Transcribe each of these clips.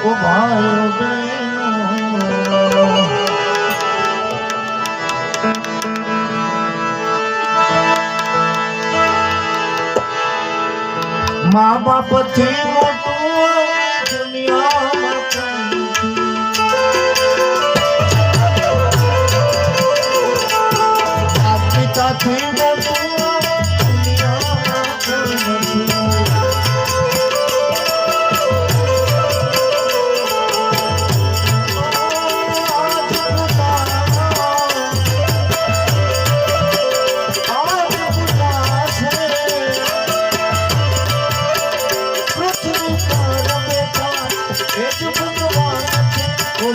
উভয় মা বাপ ছিল দুনিয়া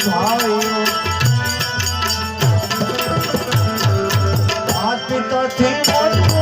ભાઈઓ માત પિતાથી મોટું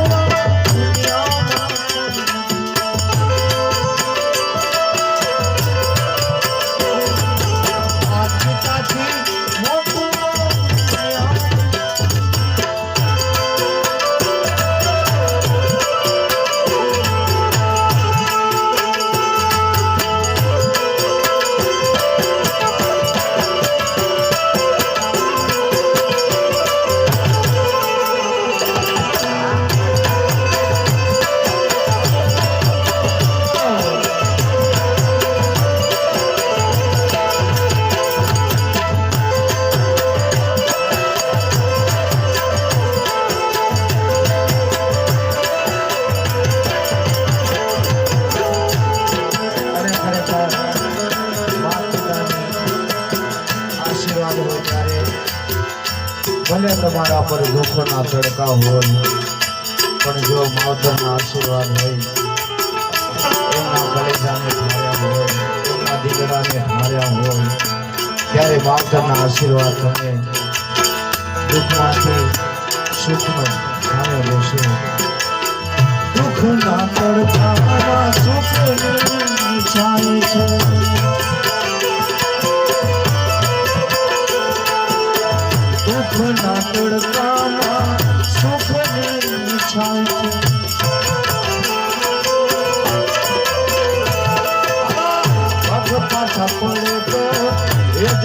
તમારા પર દુઃખના તડકા હોય પણ જો માવતરના આશીર્વાદ હોય, એમના કલેજાને ઠાર્યા હોય, એમના દીકરાને ઠાર્યા હોય, ત્યારે માવતરના આશીર્વાદ તમે દુઃખમાંથી સુખમાં ઠાર્યો લેશે. દુઃખના તડકામાં સુખ છાય છે. દુઃખના તડકામાં સુખની છાય છે. પાછા પડે તો એ જ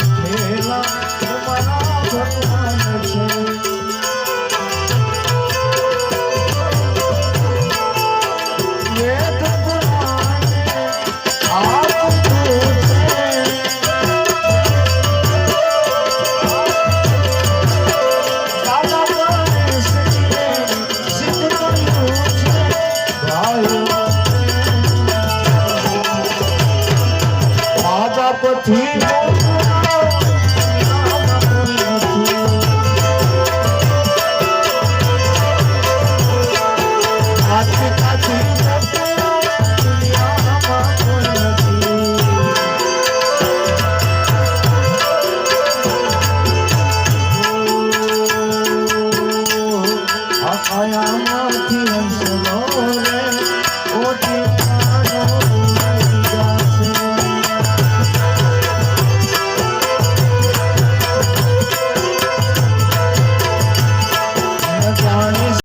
হে